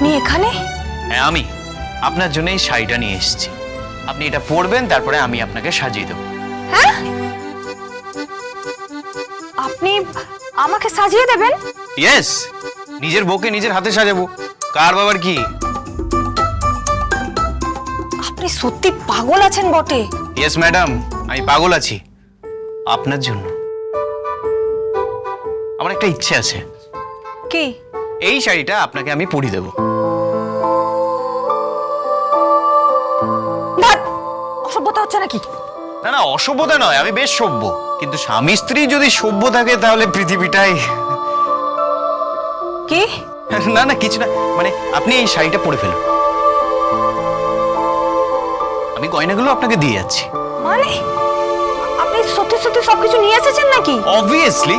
আপনি এখানে? হ্যাঁ আমি। আপনার জন্য এই শাড়িটা নিয়ে এসেছি। আপনি এটা পরবেন তারপরে আমি আপনাকে সাজিয়ে দেবো। হ্যাঁ? আপনি আমাকে সাজিয়ে দেবেন? ইয়েস নিজের বউকে নিজের হাতে সাজাবো। কার বাবার কি? আপনি সত্যি পাগল আছেন বটে। ইয়েস ম্যাডাম আমি পাগল আছি। আপনার জন্য। আমার একটা ইচ্ছে আছে। কি? এই শাড়িটা আপনাকে আমি পরিয়ে দেবো। অসভ্যতা হচ্ছে নাকি? না না অসভ্যতা নয় আমি বেশ সভ্য। কিন্তু স্বামী স্ত্রী যদি সভ্য থাকে তাহলে পৃথিবীটাই কি? না না কিছু না। মানে আপনি এই শাড়িটা পরে ফেলুন। আমি গয়নাগুলো আপনাকে দিয়ে যাচ্ছি। মানে? আপনি সত্যি সত্যি সবকিছু নিয়ে এসেছেন নাকি? অবভিয়াসলি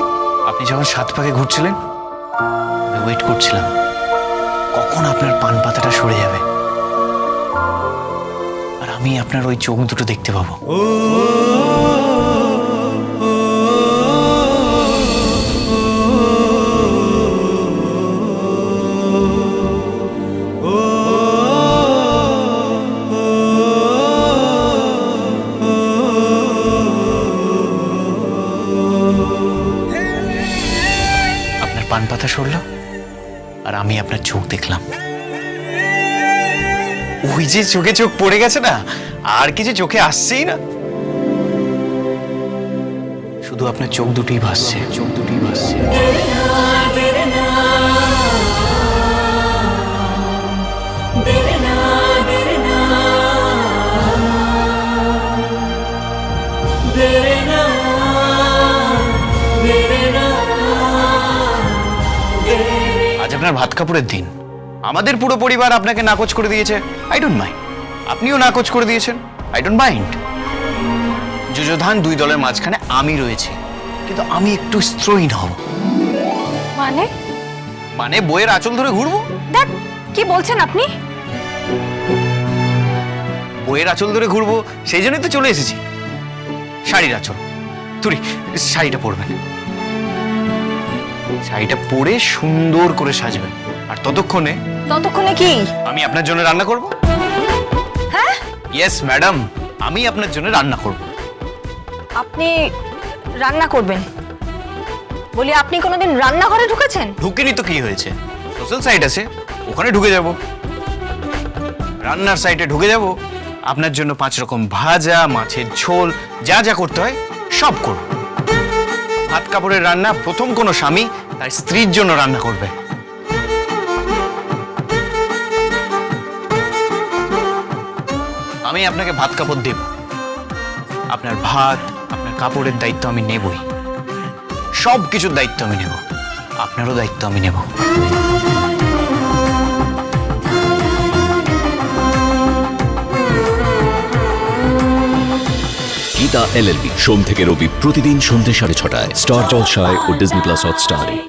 আপনি যখন সাত পাকে ঘুরছিলেন আমি ওয়েট করছিলাম। কখন আপনার পান পাতাটা সরে যাবে? আমি আপনার ওই চোখ দুটো দেখতে পাবো। আপনার পান পাতা সরল, আর আমি আপনার চোখ দেখলাম। ওই যে চোখে চোখ পড়ে গেছে না আর কিছু চোখে আসছেই না। শুধু আপনার চোখ দুটোই ভাসছে। চোখ দুটোই ভাসছে। আজ আপনার ভাত কাপড়ের দিন। আমাদের পুরো পরিবার আপনাকে নাকচ করে দিয়েছে। আই ডোন্ট মাইন্ড আপনিও নাকচ করে দিয়েছেন। আই ডোন্ট মাইন্ড যুযোধান দুই দলের মাঝখানে আমি রয়েছি। কিন্তু আমি একটু স্ত্রহীন হব। মানে? মানে বইয়ের আঁচল ধরে ঘুরবো? দেখ কি বলছেন আপনি? বইয়ের আঁচল ধরে ঘুরবো সেই জন্যই তো চলে এসেছি। শাড়ির আঁচল। তুই শাড়িটা পরবেন। শাড়িটা পরে সুন্দর করে সাজবেন। আর ততক্ষণে? ততক্ষণে কি? আমি আপনার জন্য রান্না করব? হ্যাঁ? ইয়েস ম্যাডাম আমি আপনার জন্য রান্না করব। আপনি রান্না করবেন। বলি আপনি কোনোদিন রান্নাঘরে ঢুকেছেন? ঢুকিনি তো কি হয়েছে? সোশ্যাল সাইট আছে ওখানে ঢুকে যাব। রান্নার সাইটে ঢুকে যাব। আপনার জন্য পাঁচ রকম ভাজা মাছের ঝোল যা যা করতে হয় সব করব। ভাত কাপড়ের রান্না প্রথম কোনো স্বামী তার স্ত্রীর জন্য রান্না করবে। আমি আপনাকে ভাত কাপড় দেব। আপনার ভাত, আপনার কাপড়ের দায়িত্ব আমি নেবই। সব কিছুর দায়িত্ব আমি নেব। আপনারও দায়িত্ব আমি নেব। গীতা এলএলবি সোম থেকে রবি প্রতিদিন সন্ধ্যে সাড়ে ছটায়। স্টার জলসায় ও ডিজনি প্লাস হটস্টারে।